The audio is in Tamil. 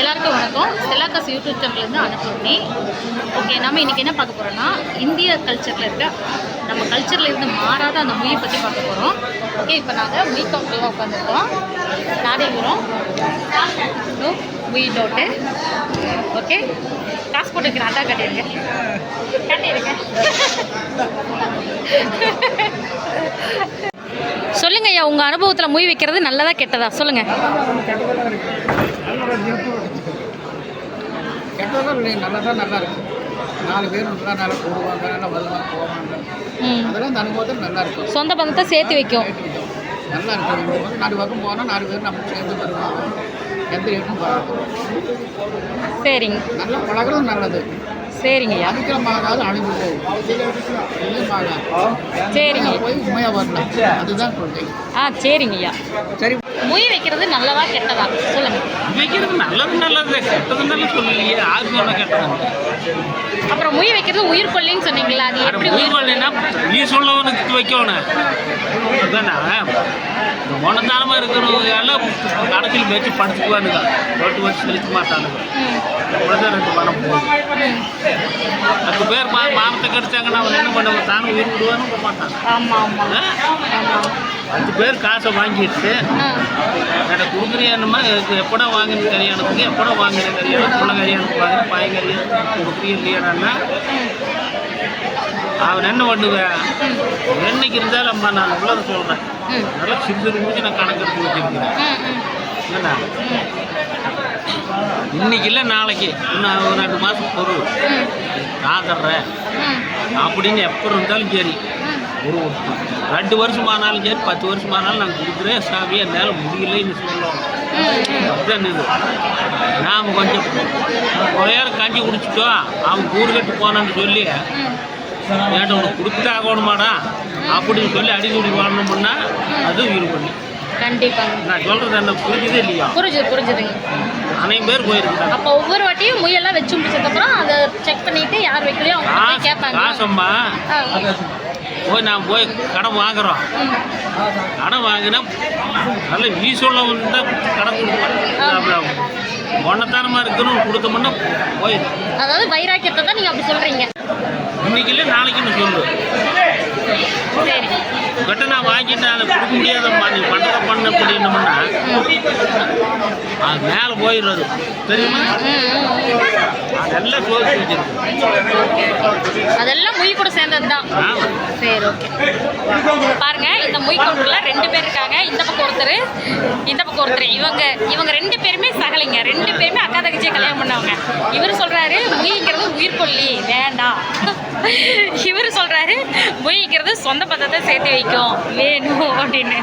எல்லாருக்கும் வணக்கம். ஸ்டெல்லாக்காஸ் யூடியூப் சேனல்லேருந்து அனுப்புனி ஓகே நம்ம இன்றைக்கி என்ன பார்க்க போகிறோம்னா இந்திய கல்ச்சரில் இருக்க நம்ம கல்ச்சரில் இருந்து மாறாத அந்த மொழியை பற்றி பார்க்க போகிறோம் ஓகே இப்போ நாங்கள் மொழி கவுண்டில் உட்காந்துருக்கோம் நாடேபுரம் மொழி டோட்டு ஓகே காசு போட்டுக்கிறேன் அதான் கட்டியிருங்க கட்டியிருங்க சொல்லுங்க ஐயா உங்கள் அனுபவத்தில் மொழி வைக்கிறது நல்லதா கெட்டதா? சொல்லுங்கள் நல்லா தான் நல்லா இருக்கு நாலு பேர் நல்லா நல்லா போடுவாங்க நல்லா வருவாங்க போவாங்க. அதெல்லாம் அனுபவத்தில் நல்லா இருக்கும் சொந்த பந்தத்தை சேர்த்து வைக்கும். நல்லா இருக்கும் நாலு பக்கம் போனால் நாலு பேர் நம்ம சேர்ந்து வருவாங்க. எந்த ரேட்டும் வராது சரிங்க. நல்லா பழகிறது நல்லது. சரிங்க ஐயா. அடிக்கிற மாகாது அழிஞ்சு போகும். சரிங்க. போய் உண்மையாக வரலாம் அதுதான் கொள்கை. ஆ சரிங்க ஐயா. சரி. மொய் வைக்கிறது நல்லதா கெட்டதா? சொல்லுங்க. வைக்கிறது நல்லது நல்லது. கெட்டது நல்ல சொல்லலையே. யாரு சொன்ன கெட்டது அப்புறம் மொய் வைக்கிறது உயிர் கொல்லின்னு சொன்னீங்களா? அது எப்படி உயிர் உயிர்வல்னா நீ சொல்லவனுக்கு வைக்கணும் அதானே மனதானமாக இருக்கிறவங்க எல்லாம் கடைசியில் வச்சு படுத்துக்குவானுங்க மாட்டானுங்க ம், அப்படிதான் ரெண்டு மனம் போகுது. ம். பத்து பேர் மா மானத்தை கடிச்சாங்கன்னா அவன் என்ன பண்ணுவான்? தானும் உயிர் விடுவான்னு விட மாட்டான். பத்து பேர் காசை வாங்கிட்டு எனக்கு கொடுக்குறியானுமா எப்படா வாங்கின கல்யாணத்துக்கு எப்படா வாங்கின கல்யாணம் பிள்ளை கல்யாணத்துக்கு வாங்கின பையன் கல்யாணம் கொடுக்குறியா இல்லையானா அவன் என்ன பண்ணுவேன்? என்னைக்கு இருந்தாலும் அம்மா நான் உள்ளதை சொல்கிறேன் ம், நல்லா சிறு நான் கணக்கு எடுத்து வச்சிருக்கிறேன். என்னண்ணா இன்னைக்கு இல்லை நாளைக்கு. இன்னும் ஒரு ரெண்டு மாதம் பொருள். ம், நான் தர்றேன். அப்படின்னு எப்போ இருந்தாலும் சரி. ஒரு ரெண்டு வருஷமானாலும் சரி பத்து வருஷமானாலும் நான் கொடுக்குறேன். சாமி என்னால் முடியலைன்னு சொல்லுவோம் அதுதான் இது. நாம் கொஞ்சம் குறையார கஞ்சி குடிச்சிட்டோம் அவன் கூறு கட்டு போனான்னு சொல்லி ஏன்டா உனக்கு கொடுத்தாகணுமாடா அப்படின்னு சொல்லி அடிக்கடி வாழணும்னா அது வீடு பண்ணி. கண்டிப்பாங்க. நான் சொல்கிறது என்ன புரிஞ்சுதே இல்லையா? புரிஞ்சுது புரிஞ்சுதுங்க. அனைவரும் பேர் போயிருக்காங்க அப்போ ஒவ்வொரு வாட்டியும் முயெல்லாம் வச்சு முடிச்சதுக்கப்புறம் அதை செக் பண்ணிட்டு யார் வைக்கலையோ அவங்க போய் கேட்பாங்க. காசம்மா. ஆ, போய் நான் போய் கடன் வாங்குறோம். ம், கடன் வாங்கினா நல்ல சொல்ல தான் கடன் கொடுப்பேன் ஒன்னத்தானமாக இருக்கணும் கொடுத்தோம்னா போயிடும் அதாவது வைராக்கியத்தை தான் நீங்க அப்படி சொல்றீங்க. இன்னைக்கு இல்லை நாளைக்குன்னு சொல்லு. சரி. கட்டணம் நான் வாங்கிட்டு அதை கொடுக்க முடியாத நீ பண்ணுறதை பண்ண முடியணும்னா அது மேலே போயிடுறது. தெரியுமா. அதெல்லாம் வச்சிருக்கு அதெல்லாம் மொய் கூட சேர்ந்தது தான். சரி ஓகே பாருங்க இந்த மொய் கவுண்டர்ல ரெண்டு பேர் இருக்காங்க. இந்த பக்கம் ஒருத்தர் இந்த பக்கம் ஒருத்தர். இவங்க இவங்க ரெண்டு பேருமே சகலைங்க. ரெண்டு பேருமே அக்கா தங்கச்சியை கல்யாணம் பண்ணவங்க. இவர் சொல்றாரு மொய்ங்கிறது உயிர் கொல்லி. வேண்டாம். இவர் சொல்றாரு மொய்ங்கிறது சொந்த பந்தத்தை சேர்த்து வைக்கும். வேணும். அப்படின்னு.